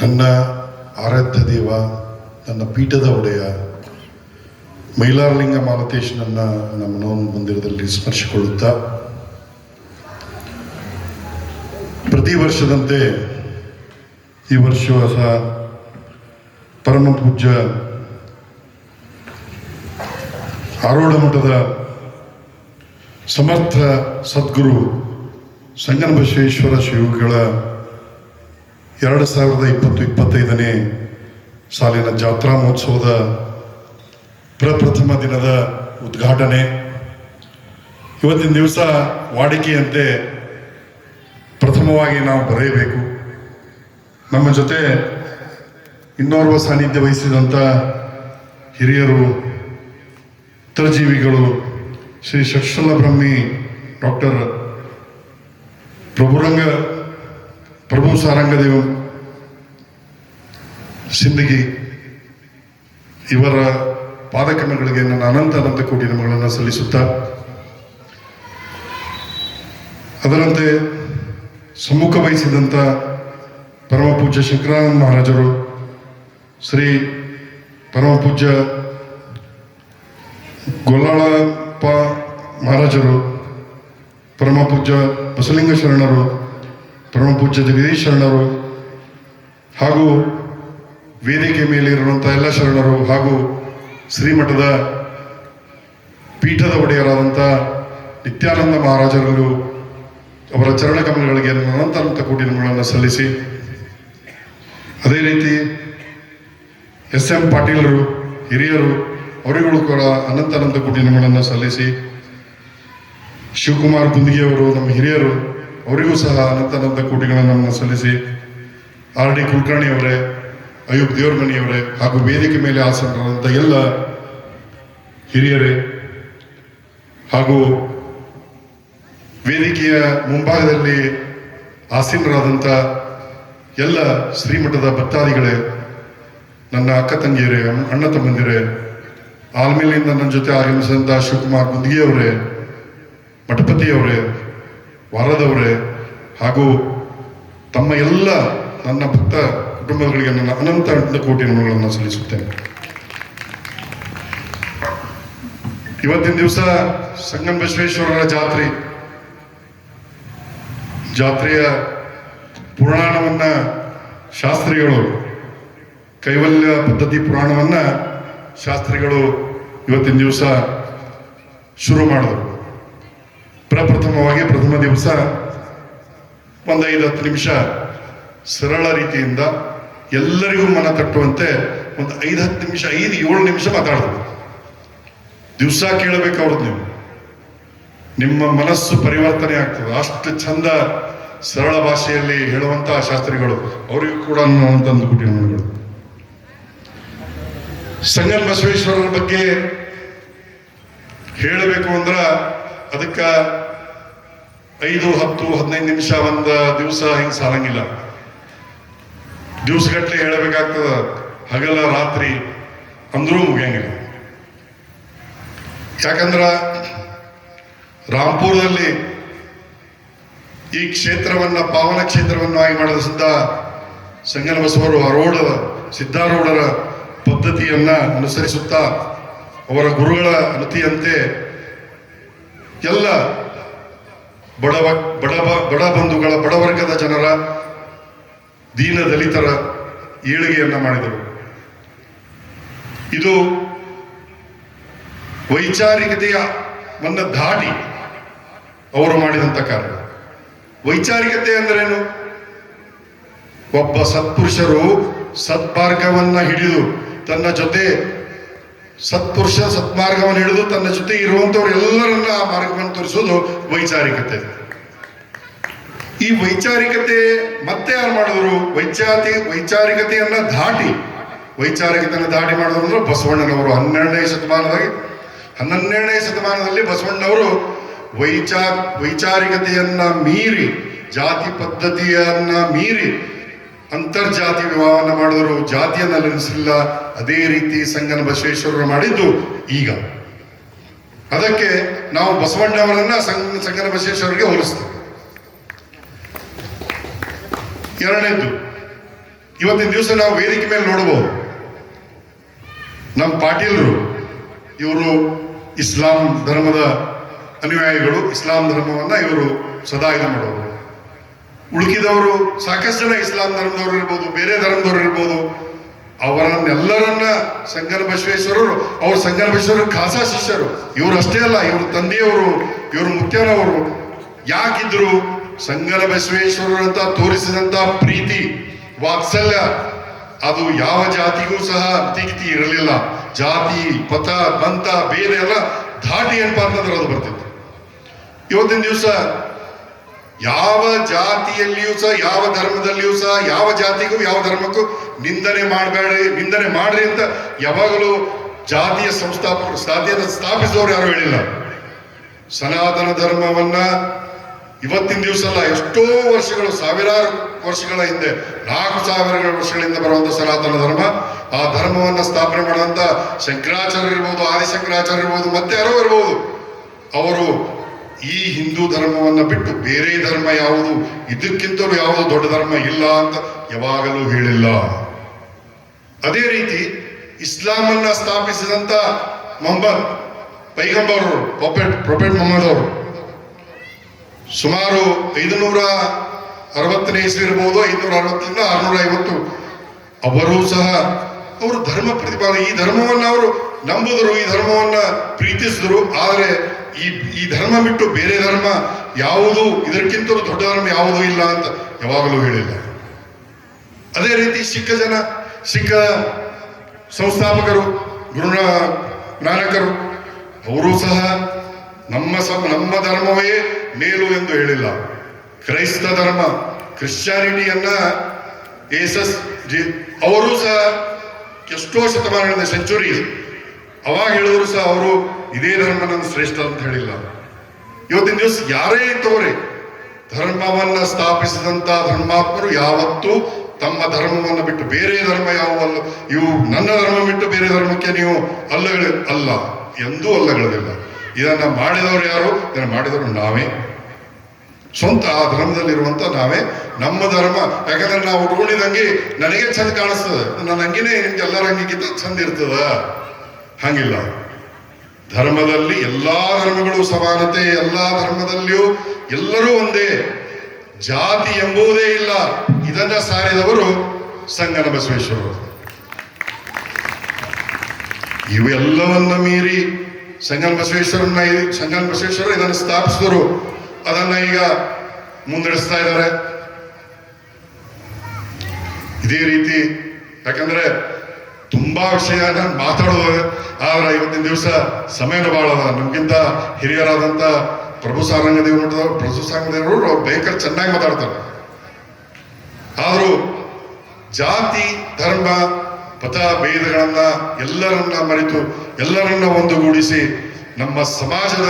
ನನ್ನ ಆರಾಧ್ಯ ದೇವ, ನನ್ನ ಪೀಠದ ಒಡೆಯ, ಮೈಲಾರಲಿಂಗ ಮಾಲತೇಶನನ್ನ ನಮ್ಮ ಮನೋನ್ ಮಂದಿರದಲ್ಲಿ ಸ್ಮರಿಸಿಕೊಳ್ಳುತ್ತಾ ಪ್ರತಿ ವರ್ಷದಂತೆ ಈ ವರ್ಷವೂ ಸಹ ಪರಮ ಪೂಜ್ಯ ಆರೋಢ ಮಠದ ಸಮರ್ಥ ಸದ್ಗುರು ಸಂಗನ ಬಸವೇಶ್ವರ ಶಿವಗಳ ಎರಡು ಸಾವಿರದ ಇಪ್ಪತ್ತು ಇಪ್ಪತ್ತೈದನೇ ಸಾಲಿನ ಜಾತ್ರಾ ಮಹೋತ್ಸವದ ಪ್ರಪ್ರಥಮ ದಿನದ ಉದ್ಘಾಟನೆ. ಇವತ್ತಿನ ದಿವಸ ವಾಡಿಕೆಯಂತೆ ಪ್ರಥಮವಾಗಿ ನಾವು ಬರೆಯಬೇಕು. ನಮ್ಮ ಜೊತೆ ಇನ್ನೋರ್ವ ಸಾನ್ನಿಧ್ಯ ವಹಿಸಿದಂಥ ಹಿರಿಯರು ಇತರಜೀವಿಗಳು ಶ್ರೀ ಷಟ್ಶಲ ಬ್ರಹ್ಮಿ ಡಾಕ್ಟರ್ ಪ್ರಭುರಂಗ ಪ್ರಭು ಸಾರಂಗದೇವ ಸಿಂದಗಿ ಇವರ ಪಾದಕಮಗಳಿಗೆ ನನ್ನ ಅನಂತ ಅನಂತ ಕೋಟಿ ನಮಗಳನ್ನು ಸಲ್ಲಿಸುತ್ತಾ, ಅದರಂತೆ ಸಮ್ಮುಖ ವಹಿಸಿದಂಥ ಪರಮ ಪೂಜ್ಯ ಶಂಕರಾನಂದ ಮಹಾರಾಜರು, ಶ್ರೀ ಪರಮಪೂಜ್ಯ ಗೊಲ್ಲಾಳಪ್ಪ ಮಹಾರಾಜರು ಪರಮಪೂಜ್ಯ ಬಸಲಿಂಗ ಶರಣರು ಪರಮ ಜಗದೀಶ್ ಶರಣರು ಹಾಗೂ ವೇದಿಕೆ ಮೇಲೆ ಇರುವಂಥ ಎಲ್ಲ ಶರಣರು ಹಾಗೂ ಶ್ರೀಮಠದ ಪೀಠದ ಒಡೆಯರಾದಂಥ ನಿತ್ಯಾನಂದ ಮಹಾರಾಜರಲ್ಲೂ ಅವರ ಚರಣ ಕಮಲಗಳಿಗೆ ಅನಂತ ಅನಂತ ಕೋಟಿ ನಮಗಳನ್ನು ಸಲ್ಲಿಸಿ, ಅದೇ ರೀತಿ ಎಸ್ ಎಂ ಪಾಟೀಲರು, ಹಿರಿಯರು, ಅವರುಗಳು ಕೂಡ ಅನಂತ ಅನಂತ ಕೋಟಿ ನಮಗಳನ್ನು ಸಲ್ಲಿಸಿ, ಶಿವಕುಮಾರ್ ಕುಂದಿಗೆಯವರು ನಮ್ಮ ಹಿರಿಯರು ಅವರಿಗೂ ಸಹ ಅನಂತ ಅನಂತ ಕೋಟಿಗಳನ್ನು ಸಲ್ಲಿಸಿ ಆರ್ ಡಿ ಕುಲಕರ್ಣಿಯವರೇ ಅವರೇ ಅಯೂಬ್ ದೇವರಮನಿಯವರೇ ಹಾಗೂ ವೇದಿಕೆ ಮೇಲೆ ಆಸನರಾದಂಥ ಎಲ್ಲ ಹಿರಿಯರೇ ಹಾಗೂ ವೇದಿಕೆಯ ಮುಂಭಾಗದಲ್ಲಿ ಆಸೀನರಾದಂಥ ಎಲ್ಲ ಶ್ರೀಮಠದ ಭಕ್ತಾದಿಗಳೇ, ನನ್ನ ಅಕ್ಕ ತಂಗಿಯರೇ, ಅಣ್ಣ ತಮ್ಮಂದಿರೇ, ಆಲ್ಮೇಲಿಂದ ನನ್ನ ಜೊತೆ ಆಗಮಿಸಿದಂಥ ಶಿವಕುಮಾರ್ ಗುಂದಿಗೆಯವರೇ, ಮಠಪತಿಯವರೇ ವಾರದವರೇ ಹಾಗೂ ತಮ್ಮ ಎಲ್ಲ ನನ್ನ ಭಕ್ತ ಕುಟುಂಬಗಳಿಗೆ ನನ್ನ ಅನಂತ ಕೋಟಿ ನಮಗಳನ್ನು ಸಲ್ಲಿಸುತ್ತೇನೆ. ಇವತ್ತಿನ ದಿವಸ ಸಂಗಮ ಬಸವೇಶ್ವರರ ಜಾತ್ರೆ. ಜಾತ್ರೆಯ ಪುರಾಣವನ್ನ ಶಾಸ್ತ್ರಿಗಳು, ಕೈವಲ್ಯ ಪದ್ಧತಿ ಪುರಾಣವನ್ನ ಶಾಸ್ತ್ರಿಗಳು ಇವತ್ತಿನ ದಿವಸ ಶುರು ಮಾಡಿದರು. ಪ್ರಪ್ರಥಮವಾಗಿ ಪ್ರಥಮ ದಿವಸ ಒಂದು ಐದು ಹತ್ತು ನಿಮಿಷ ಸರಳ ರೀತಿಯಿಂದ ಎಲ್ಲರಿಗೂ ಮನ ತಟ್ಟುವಂತೆ ಒಂದು ಐದು ಹತ್ತು ನಿಮಿಷ, ಐದು, ಏಳು ನಿಮಿಷ ಮಾತಾಡೋದು ದಿವಸ ಕೇಳಬೇಕು ಅವ್ರದ್ದು ನೀವು. ನಿಮ್ಮ ಮನಸ್ಸು ಪರಿವರ್ತನೆ ಆಗ್ತದೆ. ಅಷ್ಟು ಚಂದ ಸರಳ ಭಾಷೆಯಲ್ಲಿ ಹೇಳುವಂತಹ ಶಾಸ್ತ್ರಿಗಳು ಅವರಿಗೂ ಕೂಡ ಅನ್ನುವಂಥದ್ದು ಕುಟುಂಬಗಳು ಸಂಗನ್ ಬಸವೇಶ್ವರರ ಬಗ್ಗೆ ಹೇಳಬೇಕು ಅಂದ್ರ ಅದಕ್ಕ ಐದು, ಹತ್ತು, ಹದಿನೈದು ನಿಮಿಷ ಒಂದ ದಿವಸ ಹಿಂಗೆ ಸಾಲಂಗಿಲ್ಲ. ದಿವಸಗಟ್ಟಲೆ ಹೇಳಬೇಕಾಗ್ತದ, ಹಗಲ, ರಾತ್ರಿ ಅಂದ್ರೂ ಮುಗಿಯಂಗಿಲ್ಲ. ಯಾಕಂದ್ರ ರಾಂಪುರದಲ್ಲಿ ಈ ಕ್ಷೇತ್ರವನ್ನ, ಪಾವನ ಕ್ಷೇತ್ರವನ್ನಾಗಿ ಮಾಡಿದ ಸಿದ್ಧ ಸಂಗನ ಬಸವರು ಅರೋಡ ಸಿದ್ಧಾರೂಢರ ಪದ್ಧತಿಯನ್ನ ಅನುಸರಿಸುತ್ತಾ ಅವರ ಗುರುಗಳ ಅನುತಿಯಂತೆ ಎಲ್ಲ ಬಡವ ಬಡವ, ಬಡ ಬಂಧುಗಳ ಬಡವರ್ಗದ ಜನರ ದೀನ ದಲಿತರ ಏಳಿಗೆಯನ್ನು ಮಾಡಿದರು. ಇದು ವೈಚಾರಿಕತೆಯ ಒಂದು ದಾಟಿ ಅವರು ಮಾಡಿದಂಥ ಕಾರ್ಯ. ವೈಚಾರಿಕತೆ ಅಂದ್ರೇನು? ಒಬ್ಬ ಸತ್ಪುರುಷರು ಸತ್ಮಾರ್ಗವನ್ನ ಹಿಡಿದು ತನ್ನ ಜೊತೆ ಸತ್ಪುರುಷ ಸತ್ಮಾರ್ಗವನ್ನು ಹಿಡಿದು ತನ್ನ ಜೊತೆ ಇರುವಂತವ್ರು ಎಲ್ಲರನ್ನ ಆ ಮಾರ್ಗವನ್ನು ತೋರಿಸೋದು ವೈಚಾರಿಕತೆ. ಈ ವೈಚಾರಿಕತೆ ಮತ್ತೆ ಯಾರು ಮಾಡಿದ್ರು? ವೈಚಾತಿ, ವೈಚಾರಿಕತೆಯನ್ನ ದಾಟಿ. ವೈಚಾರಿಕತೆಯನ್ನು ದಾಟಿ ಮಾಡಿದ್ರು ಅಂದ್ರೆ ಬಸವಣ್ಣನವರು. ಹನ್ನೆರಡನೇ ಶತಮಾನದಲ್ಲಿ ಹನ್ನೆರಡನೇ ಶತಮಾನದಲ್ಲಿ ಬಸವಣ್ಣವರು ವೈಚಾ, ವೈಚಾರಿಕತೆಯನ್ನ ಮೀರಿ, ಜಾತಿ ಪದ್ಧತಿಯನ್ನ ಮೀರಿ ಅಂತರ್ಜಾತಿ ವಿವಾಹವನ್ನು ಮಾಡಿದರು ಜಾತಿಯನ್ನು ನಿಲ್ಲಿಸಲಿಲ್ಲ ಅದೇ ರೀತಿ ಸಂಗನ ಬಸವೇಶ್ವರರು ಮಾಡಿದ್ದು ಈಗ. ಅದಕ್ಕೆ ನಾವು ಬಸವಣ್ಣವರನ್ನ ಸಂಗ, ಸಂಗನ ಬಸವೇಶ್ವರರಿಗೆ ಹೋಲಿಸ್ತೇವೆ. ಎರಡನೇದು ಇವತ್ತಿನ ದಿವಸ ನಾವು ವೇದಿಕೆ ಮೇಲೆ ನೋಡಬಹುದು. ನಮ್ಮ ಪಾಟೀಲರು, ಇವರು ಇಸ್ಲಾಂ ಧರ್ಮದ ಅನುಯಾಯಿಗಳು, ಇಸ್ಲಾಂ ಧರ್ಮವನ್ನ ಇವರು ಸದಾ ಇದು ಮಾಡೋರು ಉಳುಕಿದವರು ಸಾಕಷ್ಟು ಜನ ಇಸ್ಲಾಂ ಧರ್ಮದವರು ಇರ್ಬೋದು, ಬೇರೆ ಧರ್ಮದವರು ಇರ್ಬೋದು. ಅವರನ್ನೆಲ್ಲರನ್ನ ಸಂಗನ ಬಸವೇಶ್ವರರು, ಅವ್ರ ಸಂಗನ ಬಸವೇಶ್ವರ ಖಾಸಾ ಶಿಷ್ಯರು. ಇವರು ಅಷ್ಟೇ ಅಲ್ಲ, ಇವ್ರ ತಂದೆಯವರು, ಇವರು ಮುಖ್ಯನವರು. ಯಾಕಿದ್ರು ಸಂಗನ ಬಸವೇಶ್ವರರಂತ ತೋರಿಸಿದಂತ ಪ್ರೀತಿ, ವಾತ್ಸಲ್ಯ, ಅದು ಯಾವ ಜಾತಿಗೂ ಸಹ ಅತಿಕ್ತಿ ಇರಲಿಲ್ಲ. ಜಾತಿ, ಪಥ ಬಂತ ಬೇರೆ ಎಲ್ಲ ದಾಟಿ ಏನಪ್ಪಾ ಅಂತಂದ್ರೆ ಅದು ಬರ್ತಿತ್ತು. ಇವತ್ತಿನ ದಿವಸ ಯಾವ ಜಾತಿಯಲ್ಲಿಯೂ ಸಹ, ಯಾವ ಧರ್ಮದಲ್ಲಿಯೂ ಸಹ, ಯಾವ ಜಾತಿಗೂ, ಯಾವ ಧರ್ಮಕ್ಕೂ ನಿಂದನೆ ಮಾಡಬೇಡಿ, ನಿಂದನೆ ಮಾಡ್ರಿ ಅಂತ ಯಾವಾಗಲೂ ಜಾತಿಯ ಸಂಸ್ಥಾಪಕರು ಸಾಧ್ಯತೆ ಸ್ಥಾಪಿಸಿದವರು ಯಾರು ಹೇಳಿಲ್ಲ. ಸನಾತನ ಧರ್ಮವನ್ನ ಇವತ್ತಿನ ದಿವಸ ಅಲ್ಲ ಎಷ್ಟೋ ವರ್ಷಗಳು, ಸಾವಿರಾರು ವರ್ಷಗಳ ಹಿಂದೆ, ನಾಲ್ಕು ಸಾವಿರ ವರ್ಷಗಳಿಂದ ಬರುವಂತ ಸನಾತನ ಧರ್ಮ, ಆ ಧರ್ಮವನ್ನ ಸ್ಥಾಪನೆ ಮಾಡುವಂತ ಶಂಕರಾಚಾರ್ಯ ಇರ್ಬೋದು, ಆದಿಶಂಕರಾಚಾರ್ಯ ಇರ್ಬೋದು, ಮತ್ತೆ ಯಾರೋ ಇರ್ಬೋದು, ಅವರು ಈ ಹಿಂದೂ ಧರ್ಮವನ್ನ ಬಿಟ್ಟು ಬೇರೆ ಧರ್ಮ ಯಾವುದು? ಇದಕ್ಕಿಂತಲೂ ಯಾವುದು ದೊಡ್ಡ ಧರ್ಮ ಇಲ್ಲ ಅಂತ ಯಾವಾಗಲೂ ಹೇಳಿಲ್ಲ. ಅದೇ ರೀತಿ ಇಸ್ಲಾಮನ್ನ ಸ್ಥಾಪಿಸಿದಂತ ಮೊಹಮ್ಮದ್ ಪೈಗಂಬರ್ ಪ್ರೊಫೆಟ್ ಪ್ರೊಫೆಟ್ ಮೊಹಮ್ಮದ್ ಅವರು ಸುಮಾರು ಐದುನೂರ ಅರವತ್ತನೇ ಇಸ್ವಿ ಇರಬಹುದು ಐದುನೂರ ಅರವತ್ತರಿಂದ ಆರುನೂರ ಐವತ್ತು. ಅವರು ಸಹ ಅವರು ಧರ್ಮ ಪ್ರತಿಪಾದನೆ ಈ ಧರ್ಮವನ್ನು ಅವರು ನಂಬುದರು, ಈ ಧರ್ಮವನ್ನು ಪ್ರೀತಿಸಿದರು. ಆದರೆ ಈ ಈ ಧರ್ಮ ಬಿಟ್ಟು ಬೇರೆ ಧರ್ಮ ಯಾವುದು, ಇದಕ್ಕಿಂತಲೂ ದೊಡ್ಡ ಧರ್ಮ ಯಾವುದೂ ಇಲ್ಲ ಅಂತ ಯಾವಾಗಲೂ ಹೇಳಿಲ್ಲ. ಅದೇ ರೀತಿ ಸಿಕ್ಕ ಜನ, ಸಿಕ್ಕ ಸಂಸ್ಥಾಪಕರು ಗುರು ನಾಯಕರು, ಅವರು ಸಹ ನಮ್ಮ ನಮ್ಮ ಧರ್ಮವೇ ಮೇಲು ಎಂದು ಹೇಳಿಲ್ಲ. ಕ್ರೈಸ್ತ ಧರ್ಮ, ಕ್ರಿಶ್ಚಿಯಾನಿಟಿಯನ್ನ ಏಸಸ್ ಜಿ- ಅವರು ಸಹ ಎಷ್ಟೋ ಶತಮಾನದ ಸೆಂಚುರಿ ಅವಾಗ ಹೇಳಿದ್ರು ಸಹ ಅವರು ಇದೇ ಧರ್ಮ ನನ್ನ ಶ್ರೇಷ್ಠ ಅಂತ ಹೇಳಿಲ್ಲ. ಇವತ್ತಿನ ದಿವಸ ಯಾರೇ ತಗೋರಿ ಧರ್ಮವನ್ನ ಸ್ಥಾಪಿಸಿದಂತ ಧರ್ಮಾತ್ಮರು ಯಾವತ್ತೂ ತಮ್ಮ ಧರ್ಮವನ್ನ ಬಿಟ್ಟು ಬೇರೆ ಧರ್ಮ ಯಾವುವಲ್ಲ ಇವು ನನ್ನ ಧರ್ಮ ಬಿಟ್ಟು ಬೇರೆ ಧರ್ಮಕ್ಕೆ ನೀವು ಅಲ್ಲಗಳ ಅಲ್ಲ, ಎಂದೂ ಅಲ್ಲಗಳದಿಲ್ಲ ಇದನ್ನ ಮಾಡಿದವರು ಯಾರು? ಇದನ್ನ ಮಾಡಿದವರು ನಾವೇ. ಸ್ವಂತ ಆ ಧರ್ಮದಲ್ಲಿರುವಂತ ನಾವೇ. ನಮ್ಮ ಧರ್ಮ, ಯಾಕಂದ್ರೆ ನಾವು ಉಟ್ಕೊಂಡಿದಂಗೆ ನನಗೆ ಚಂದ ಕಾಣಿಸ್ತದೆ. ನನ್ನ ಹಂಗಿನೇ ನಿಮ್ಗೆ ಎಲ್ಲರ ಹಂಗಿಗಿಂತ ಚಂದ ಇರ್ತದ. ಹಂಗಿಲ್ಲ. ಧರ್ಮದಲ್ಲಿ ಎಲ್ಲ ಧರ್ಮಗಳು ಸಮಾನತೆ, ಎಲ್ಲ ಧರ್ಮದಲ್ಲಿಯೂ ಎಲ್ಲರೂ ಒಂದೇ. ಜಾತಿ ಎಂಬುದೇ ಇಲ್ಲ. ಇದನ್ನ ಸಾರಿದವರು ಸಂಗನ ಬಸವೇಶ್ವರರು ಇವೆಲ್ಲವನ್ನ ಮೀರಿ ಸಂಗನ ಬಸವೇಶ್ವರನ್ನ ಸಂಗನ ಬಸವೇಶ್ವರ ಇದನ್ನು ಸ್ಥಾಪಿಸಿದರು. ಅದನ್ನ ಈಗ ಮುಂದಡಿಸ್ತಾ ಇದ್ದಾರೆ. ಇದೇ ರೀತಿ ಯಾಕಂದ್ರೆ ತುಂಬಾ ವಿಷಯ ನಾನು ಮಾತಾಡೋದು ಆದ್ರೆ ಇವತ್ತಿನ ದಿವಸ ಸಮಯನ ಬಹಳ ನಮ್ಗಿಂತ ಹಿರಿಯರಾದಂತ ಪ್ರಭು ಸಾರಂಗ ಮಠದ ಪ್ರಭು ಸಾರಂಗ ದೇವರು ಅವ್ರು ಭಯಂಕರ ಚೆನ್ನಾಗಿ ಮಾತಾಡ್ತಾರೆ. ಆದ್ರೂ ಜಾತಿ, ಧರ್ಮ ಪಥ ಭೇದಗಳನ್ನ ಎಲ್ಲರನ್ನ ಮರೆತು ಎಲ್ಲರನ್ನ ಒಂದುಗೂಡಿಸಿ ನಮ್ಮ ಸಮಾಜದ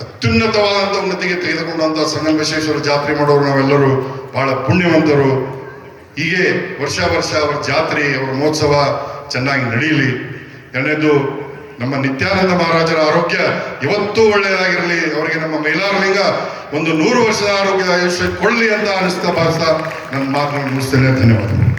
ಅತ್ಯುನ್ನತವಾದಂಥ ಉನ್ನತಿಗೆ ತೆಗೆದುಕೊಂಡಂತ ಸಂಗಮ ಬಸವೇಶ್ವರ ಜಾತ್ರೆ ಮಾಡೋರು ನಾವೆಲ್ಲರೂ ಬಹಳ ಪುಣ್ಯವಂತರು. ಹೀಗೆ ವರ್ಷ ವರ್ಷ ಅವರ ಜಾತ್ರೆ, ಅವರ ಮಹೋತ್ಸವ ಚೆನ್ನಾಗಿ ನಡೀಲಿ. ಎರಡನೇದು, ನಮ್ಮ ನಿತ್ಯಾನಂದ ಮಹಾರಾಜರ ಆರೋಗ್ಯ ಇವತ್ತೂ ಒಳ್ಳೆಯದಾಗಿರಲಿ. ಅವರಿಗೆ ನಮ್ಮ ಮೈಲಾರಲಿಂಗ ಒಂದು ನೂರು ವರ್ಷದ ಆರೋಗ್ಯದ ಆಯುಷ್ಯ ಕೊಡಲಿ ಅಂತ ಅನಿಸ್ತಾ ಭಾವಿಸ್ತಾ ನನ್ನ ಮಾತನ್ನು ಮುಗಿಸ್ತೇನೆ. ಧನ್ಯವಾದಗಳು.